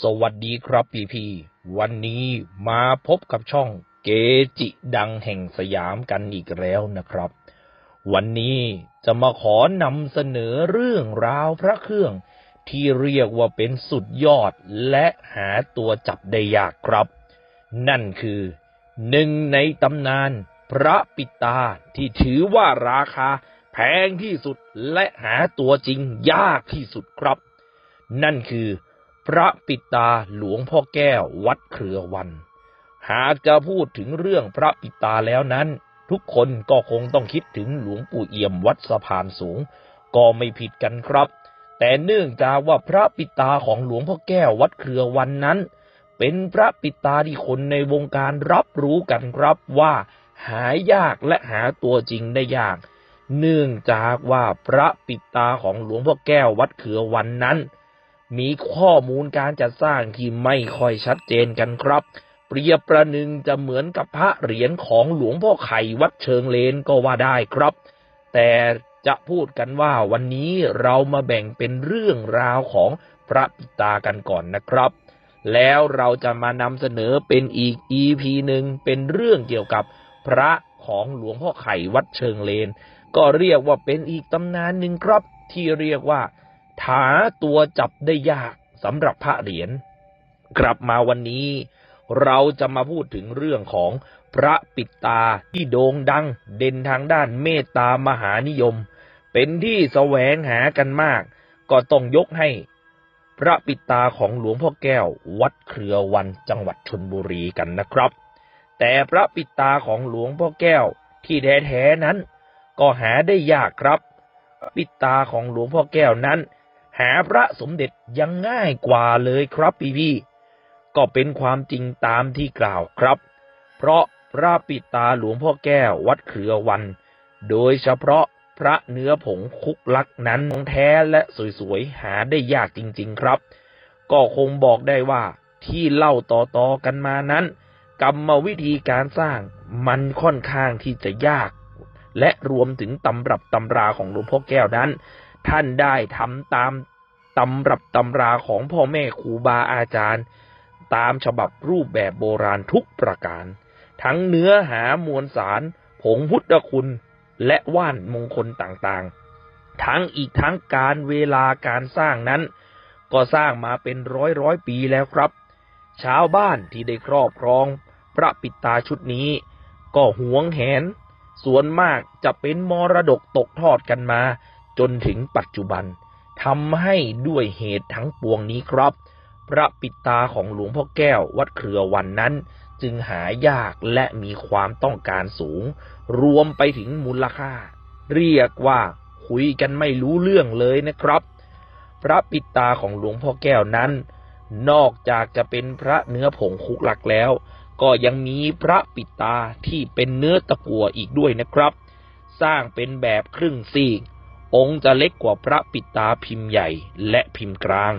สวัสดีครับพี่พี่วันนี้มาพบกับช่องเกจิดังแห่งสยามกันอีกแล้วนะครับ วันนี้จะมาขอนำเสนอเรื่องราวพระเครื่องที่เรียกว่าเป็นสุดยอดและหาตัวจับได้ยากครับ นั่นคือหนึ่งในตำนานพระปิตาที่ถือว่าราคาแพงที่สุดและหาตัวจริงยากที่สุดครับ นั่นคือ พระปิตาหลวงพ่อแก้ววัดเครือวัน หากจะพูดถึงเรื่องพระปิตาแล้วนั้น ทุกคนก็คงต้องคิดถึงหลวงปู่เอี่ยมวัดสะพานสูง ก็ไม่ผิดกันครับ แต่เนื่องจากว่าพระปิตาของหลวงพ่อแก้ววัดเครือวันนั้น เป็นพระปิตาที่คนในวงการรับรู้กันครับว่า หายากและหาตัวจริงได้ยาก เนื่องจากว่าพระปิตาของหลวงพ่อแก้ววัดเครือวันนั้น มีข้อมูลการจัดสร้างที่ไม่ค่อยชัดเจนกันครับ เปรียบประหนึ่งจะเหมือนกับพระเหรียญของหลวงพ่อไข่วัดเชิงเลนก็ว่าได้ครับ แต่จะพูดกันว่าวันนี้เรามาแบ่งเป็นเรื่องราวของพระปิตากันก่อนนะครับ แล้วเราจะมานำเสนอเป็นอีก EP หนึ่งเป็นเรื่องเกี่ยวกับพระของหลวงพ่อไข่วัดเชิงเลน ก็เรียกว่าเป็นอีกตำนานหนึ่งครับที่เรียกว่า หาตัวจับได้ยากสำหรับพระเหรียญ กลับมาวันนี้ เราจะมาพูดถึงเรื่องของพระปิดตาที่โด่งดังเด่นทางด้านเมตตามหานิยม เป็นที่แสวงหากันมาก ก็ต้องยกให้ พระปิดตาของหลวงพ่อแก้ววัดเครือวันจังหวัดชนบุรีกันนะครับ แต่พระปิดตาของหลวงพ่อแก้วที่แท้ๆนั้น ก็หาได้ยากครับ ปิดตาของหลวงพ่อแก้วนั้น หาพระสมเด็จยังง่ายกว่าเลยครับพี่พี่ๆก็เป็นความจริงตามที่กล่าวครับ เพราะพระปิตาหลวงพ่อแก้ววัดเครือวัน โดยเฉพาะพระเนื้อผงคุกลักนั้นของแท้และสวยๆ หาได้ยากจริงๆครับ ก็คงบอกได้ว่าที่เล่าต่อๆกันมานั้น กรรมวิธีการสร้างมันค่อนข้างที่จะยาก และรวมถึงตำรับตำราของหลวงพ่อแก้วนั้น ท่านได้ทำตามตำรับตำราของพ่อแม่ครูบาอาจารย์ ตามฉบับรูปแบบโบราณทุกประการ ทั้งเนื้อหามวลสาร ผงพุทธคุณ และว่านมงคลต่างๆ ทั้งอีกทั้งการเวลาการสร้างนั้น ก็สร้างมาเป็นร้อยร้อยปีแล้วครับ ชาวบ้านที่ได้ครอบครอง พระปิดตาชุดนี้ ก็หวงแหน ส่วนมากจะเป็นมรดกตกทอดกันมา จนถึงปัจจุบันทำให้ด้วยเหตุทั้งปวงนี้ครับ พระปิตาของหลวงพ่อแก้ววัดเครือวันนั้น จึงหายากและมีความต้องการสูง รวมไปถึงมูลค่า เรียกว่าคุยกันไม่รู้เรื่องเลยนะครับ พระปิตาของหลวงพ่อแก้วนั้น นอกจากจะเป็นพระเนื้อผงคุกหลักแล้ว ก็ยังมีพระปิตาที่เป็นเนื้อตะกัวอีกด้วยนะครับ สร้างเป็นแบบครึ่งซีก องค์จะเล็กกว่าพระปิตาพิมพ์ใหญ่และพิมพ์กลาง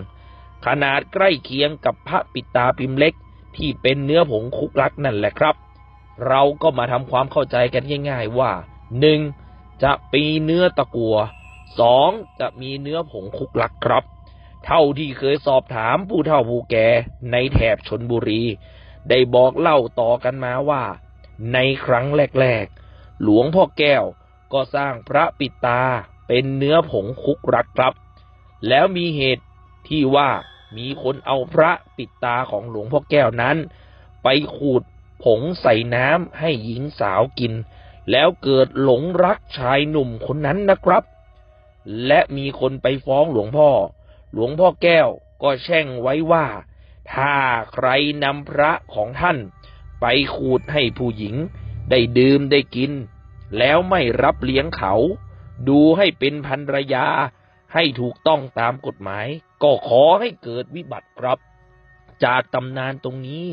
ขนาดใกล้เคียงกับพระปิตาพิมพ์เล็ก ที่เป็นเนื้อผงคุกลักนั่นแหละครับ เราก็มาทำความเข้าใจกันง่าย ๆว่าหนึ่งจะมีเนื้อตะกัวสองจะมีเนื้อผงคุกลักครับ เท่าที่เคยสอบถามผู้เฒ่าผู้แก่ในแถบชนบุรี ได้บอกเล่าต่อกันมาว่า ในครั้งแรกๆ หลวงพ่อแก้วก็สร้างพระปิตา เป็นเนื้อผงคุกรักครับ แล้วมีเหตุที่ว่ามีคนเอาพระปิดตาของหลวงพ่อแก้วนั้น ไปขูดผงใส่น้ำให้หญิงสาวกิน แล้วเกิดหลงรักชายหนุ่มคนนั้นนะครับ และมีคนไปฟ้องหลวงพ่อ หลวงพ่อแก้วก็แช่งไว้ว่า ถ้าใครนำพระของท่าน ไปขูดให้ผู้หญิง ได้ดื่มได้กิน แล้วไม่รับเลี้ยงเขา ดูให้เป็นพันรยา ให้ถูกต้องตามกฎหมาย ก็ขอให้เกิดวิบัติครับ จากตำนานตรงนี้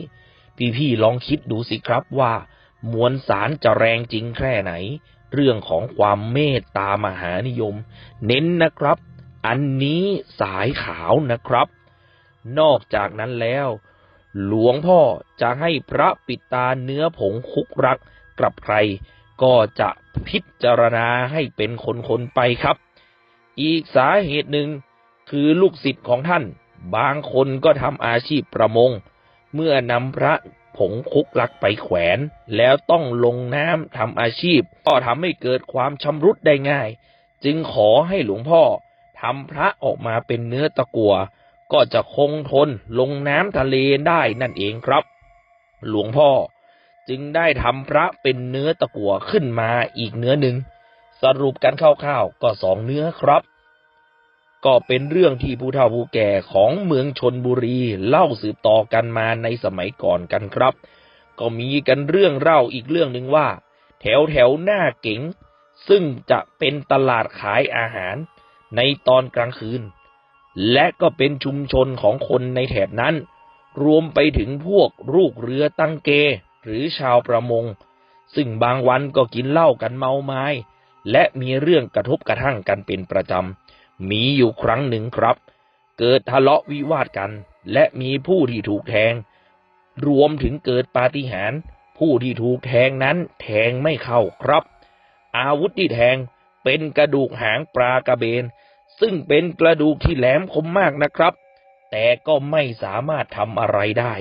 พี่ๆลองคิดดูสิครับว่า มวลสารจะแรงจริงแค่ไหน เรื่องของความเมตตามหานิยม เน้นนะครับ อันนี้สายขาวนะครับ นอกจากนั้นแล้ว หลวงพ่อจะให้พระปิดตาเนื้อผงคุกรักกับใครก็จะ พิจารณาให้เป็นคนๆไปครับ อีกสาเหตุหนึ่งคือลูกศิษย์ของท่าน บางคนก็ทำอาชีพประมง เมื่อนำพระผงคุกลักไปแขวน แล้วต้องลงน้ำทำอาชีพ ก็ทำให้เกิดความชำรุดได้ง่าย จึงขอให้หลวงพ่อทำพระออกมาเป็นเนื้อตะกัว ก็จะคงทนลงน้ำทะเลได้นั่นเองครับ หลวงพ่อ จึงได้ทำพระเป็นเนื้อตะกัวขึ้นมาอีกเนื้อหนึ่ง สรุปกันคร่าวๆก็สองเนื้อครับ ก็เป็นเรื่องที่ผู้เฒ่าผู้แก่ของเมืองชนบุรีเล่าสืบต่อกันมาในสมัยก่อนกันครับ ก็มีกันเรื่องเล่าอีกเรื่องหนึ่งว่า แถวแถวหน้าเก๋งซึ่งจะเป็นตลาดขายอาหารในตอนกลางคืน และก็เป็นชุมชนของคนในแถบนั้น รวมไปถึงพวกลูกเรือตั้งเก หรือชาวประมง ซึ่งบางวันก็กินเหล้ากันเมาไม้และมีเรื่องกระทบกระทั่งกันเป็นประจำ มีอยู่ครั้งหนึ่งครับ เกิดทะเลาะวิวาทกัน และมีผู้ที่ถูกแทง รวมถึงเกิดปาฏิหาริย์ผู้ที่ถูกแทงนั้นแทงไม่เข้าครับ อาวุธที่แทงเป็นกระดูกหางปลากระเบน ซึ่งเป็นกระดูกที่แหลมคมมากนะครับ แต่ก็ไม่สามารถทำอะไรได้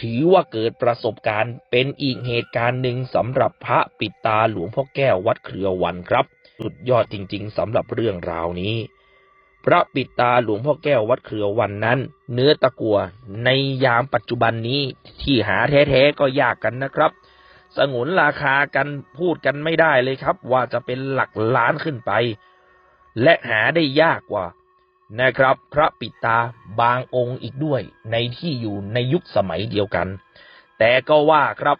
ถือว่าเกิดประสบการณ์เป็นอีกเหตุการณ์หนึ่งสำหรับพระปิดตาหลวงพ่อแก้ววัดเครือวันครับ สุดยอดจริงๆสำหรับเรื่องราวนี้ พระปิดตาหลวงพ่อแก้ววัดเครือวันนั้น เนื้อตะกัวในยามปัจจุบันนี้ที่หาแท้ๆก็ยากกันนะครับ สงวนราคากันพูดกันไม่ได้เลยครับ ว่าจะเป็นหลักล้านขึ้นไป และหาได้ยากกว่า นะครับ พระปิตาบางองค์อีกด้วย ในที่อยู่ในยุคสมัยเดียวกัน แต่ก็ว่าครับ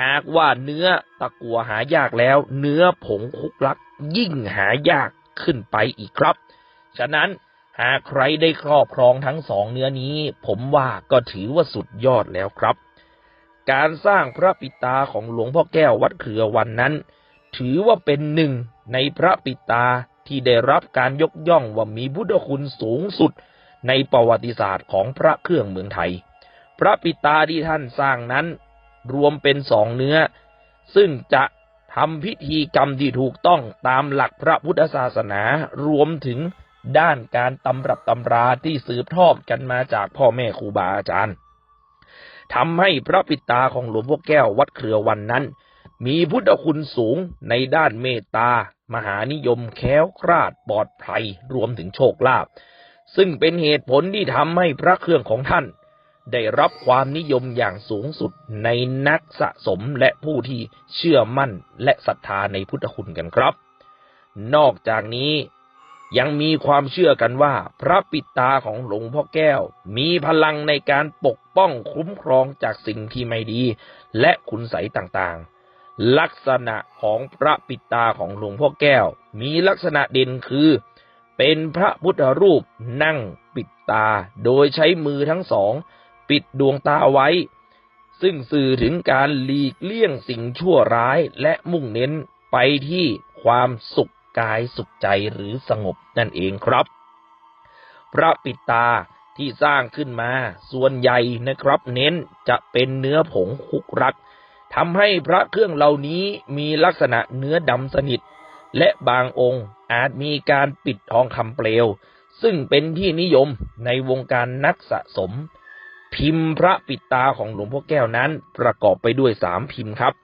หากว่าเนื้อตะกัวหายากแล้ว เนื้อผงคุกลักยิ่งหายากขึ้นไปอีกครับ ฉะนั้นหากใครได้ครอบครองทั้งสองเนื้อนี้ ผมว่าก็ถือว่าสุดยอดแล้วครับ การสร้างพระปิตาของหลวงพ่อแก้ววัดเครือวันนั้น ถือว่าเป็นหนึ่งในพระปิตา ที่ได้รับการยกย่องว่ามีพุทธคุณสูงสุดในประวัติศาสตร์ของพระเครื่องเมืองไทย พระปิตาที่ท่านสร้างนั้นรวมเป็นสองเนื้อ ซึ่งจะทำพิธีกรรมที่ถูกต้องตามหลักพระพุทธศาสนารวมถึงด้านการตำรับตำราที่สืบทอดกันมาจากพ่อแม่ครูบาอาจารย์ทำให้พระปิตาของหลวงพ่อแก้ววัดเครือวันนั้น มีพุทธคุณสูงในด้านเมตตา มหานิยมแค้วคลาดปลอดภัยรวมถึงโชคลาภซึ่งเป็นเหตุผลที่ทำให้พระเครื่องของท่าน ได้รับความนิยมอย่างสูงสุดในนักสะสมและผู้ที่เชื่อมั่นและศรัทธาในพุทธคุณกันครับ นอกจากนี้ยังมีความเชื่อกันว่า พระปิดตาของหลวงพ่อแก้ว มีพลังในการปกป้องคุ้มครองจากสิ่งที่ไม่ดี และคุณใสต่างๆ ลักษณะของพระปิตาของหลวงพ่อแก้ว มีลักษณะเด่นคือ เป็นพระพุทธรูปนั่งปิดตา โดยใช้มือทั้งสอง ปิดดวงตาไว้ ซึ่งสื่อถึงการหลีกเลี่ยงสิ่งชั่วร้ายและมุ่งเน้นไปที่ความสุขกายสุขใจหรือสงบนั่นเองครับ พระปิดตาที่สร้างขึ้นมาส่วนใหญ่นะครับ เน้นจะเป็นเนื้อผงคุกรัก ทำให้พระเครื่องเหล่านี้มีลักษณะเนื้อดำสนิท และบางองค์อาจมีการปิดทองคำเปลว ซึ่งเป็นที่นิยมในวงการนักสะสม พิมพ์พระปิดตาของหลวงพ่อแก้วนั้นประกอบไปด้วยสามพิมพ์ครับ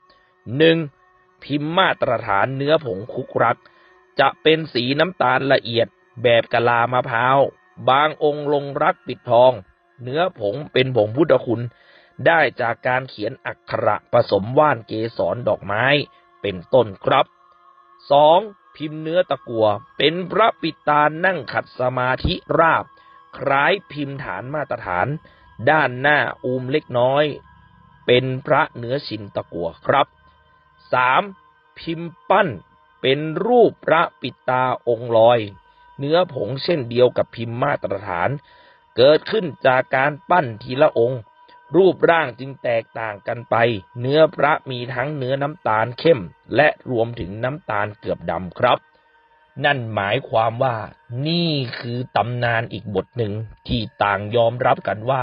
หนึ่งพิมพ์มาตรฐานเนื้อผงคุกรัก จะเป็นสีน้ำตาลละเอียดแบบกะลามะพร้าว บางองค์ลงรักปิดทอง เนื้อผงเป็นผงพุทธคุณ ได้จากการเขียนอักขระผสมว่านเกสรดอกไม้ เป็นต้นครับสองพิมพ์เนื้อตะกัว เป็นพระปิตานั่งขัดสมาธิราบ คล้ายพิมพ์ฐานมาตรฐาน ด้านหน้าอูมเล็กน้อย เป็นพระเนื้อชินตะกัวครับสามพิมพ์ปั้น เป็นรูปพระปิตาองค์ลอย เนื้อผงเช่นเดียวกับพิมพ์มาตรฐาน เกิดขึ้นจากการปั้นทีละองค์ รูปร่างจึงแตกต่างกันไป เนื้อพระมีทั้งเนื้อน้ำตาลเข้ม และรวมถึงน้ำตาลเกือบดำครับ นั่นหมายความว่า นี่คือตำนานอีกบทหนึ่งที่ต่างยอมรับกันว่า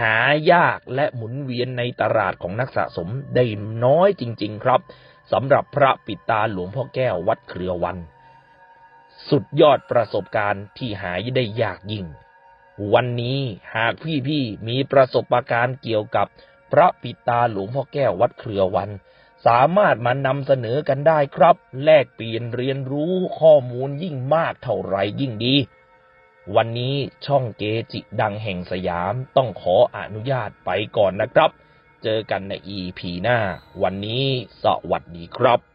หายากและหมุนเวียนในตลาดของนักสะสมได้น้อยจริง ๆ ครับสำหรับพระปิตาหลวงพ่อแก้ววัดเครือวัน สุดยอดประสบการณ์ที่หายได้ยากยิ่ง วันนี้หากพี่ๆมีประสบการณ์เกี่ยวกับพระปิตาหลวงพ่อแก้ววัดเครือวัน สามารถมานำเสนอกันได้ครับ แลกเปลี่ยนเรียนรู้ข้อมูลยิ่งมากเท่าไหรยิ่งดี วันนี้ช่องเกจิดังแห่งสยามต้องขออนุญาตไปก่อนนะครับ เจอกันใน EP หน้า วันนี้สวัสดีครับ